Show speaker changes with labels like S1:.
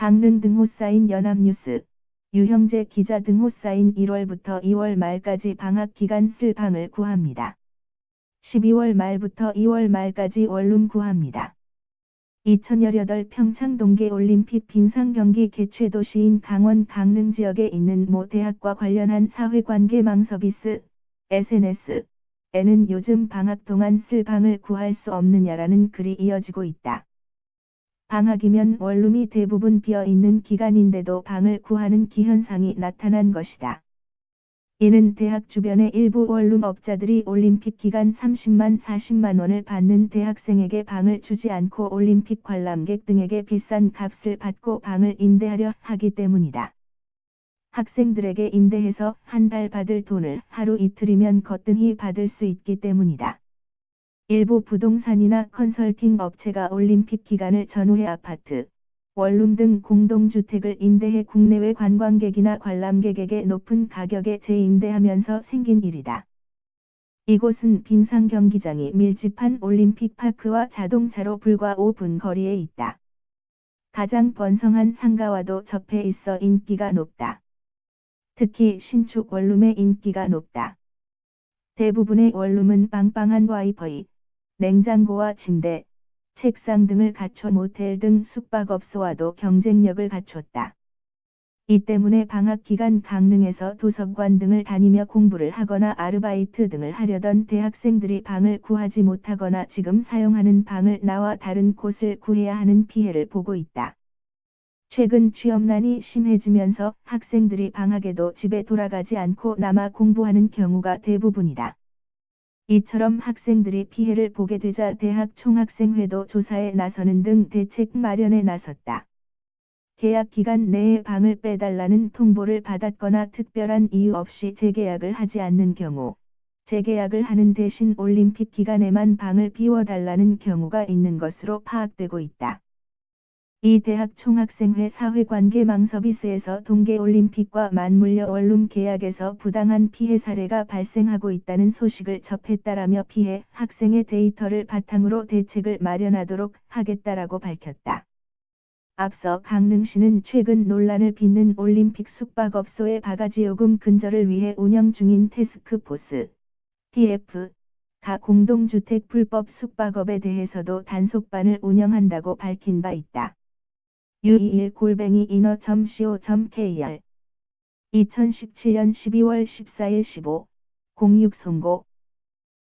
S1: 강릉 등호 사인 연합뉴스, 유형재 기자 등 호 사인 1월부터 2월 말까지 방학 기간 쓸 방을 구합니다. 12월 말부터 2월 말까지 원룸 구합니다. 2018 평창 동계올림픽 빙상 경기 개최 도시인 강원 강릉 지역에 있는 모 대학과 관련한 사회관계망 서비스 SNS에는 요즘 방학 동안 쓸 방을 구할 수 없느냐라는 글이 이어지고 있다. 방학이면 원룸이 대부분 비어 있는 기간인데도 방을 구하는 기현상이 나타난 것이다. 이는 대학 주변의 일부 원룸 업자들이 올림픽 기간 30만 40만 원을 받는 대학생에게 방을 주지 않고 올림픽 관람객 등에게 비싼 값을 받고 방을 임대하려 하기 때문이다. 학생들에게 임대해서 한 달 받을 돈을 하루 이틀이면 거뜬히 받을 수 있기 때문이다. 일부 부동산이나 컨설팅 업체가 올림픽 기간을 전후해 아파트, 원룸 등 공동주택을 임대해 국내외 관광객이나 관람객에게 높은 가격에 재임대하면서 생긴 일이다. 이곳은 빙상 경기장이 밀집한 올림픽 파크와 자동차로 불과 5분 거리에 있다. 가장 번성한 상가와도 접해 있어 인기가 높다. 특히 신축 원룸의 인기가 높다. 대부분의 원룸은 빵빵한 와이퍼이, 냉장고와 침대, 책상 등을 갖춰 모텔 등 숙박업소와도 경쟁력을 갖췄다. 이 때문에 방학 기간 강릉에서 도서관 등을 다니며 공부를 하거나 아르바이트 등을 하려던 대학생들이 방을 구하지 못하거나 지금 사용하는 방을 나와 다른 곳을 구해야 하는 피해를 보고 있다. 최근 취업난이 심해지면서 학생들이 방학에도 집에 돌아가지 않고 남아 공부하는 경우가 대부분이다. 이처럼 학생들이 피해를 보게 되자 대학 총학생회도 조사에 나서는 등 대책 마련에 나섰다. 계약 기간 내에 방을 빼달라는 통보를 받았거나 특별한 이유 없이 재계약을 하지 않는 경우, 재계약을 하는 대신 올림픽 기간에만 방을 비워달라는 경우가 있는 것으로 파악되고 있다. 이 대학 총학생회 사회관계 망 서비스에서 동계올림픽과 맞물려 원룸 계약에서 부당한 피해 사례가 발생하고 있다는 소식을 접했다라며 피해 학생의 데이터를 바탕으로 대책을 마련하도록 하겠다라고 밝혔다. 앞서 강릉시는 최근 논란을 빚는 올림픽 숙박업소의 바가지 요금 근절을 위해 운영 중인 테스크포스 TF 가 공동주택 불법 숙박업에 대해서도 단속반을 운영한다고 밝힌 바 있다. U21 골뱅이 인어.co.kr 2017년 12월 14일 15, 06 송고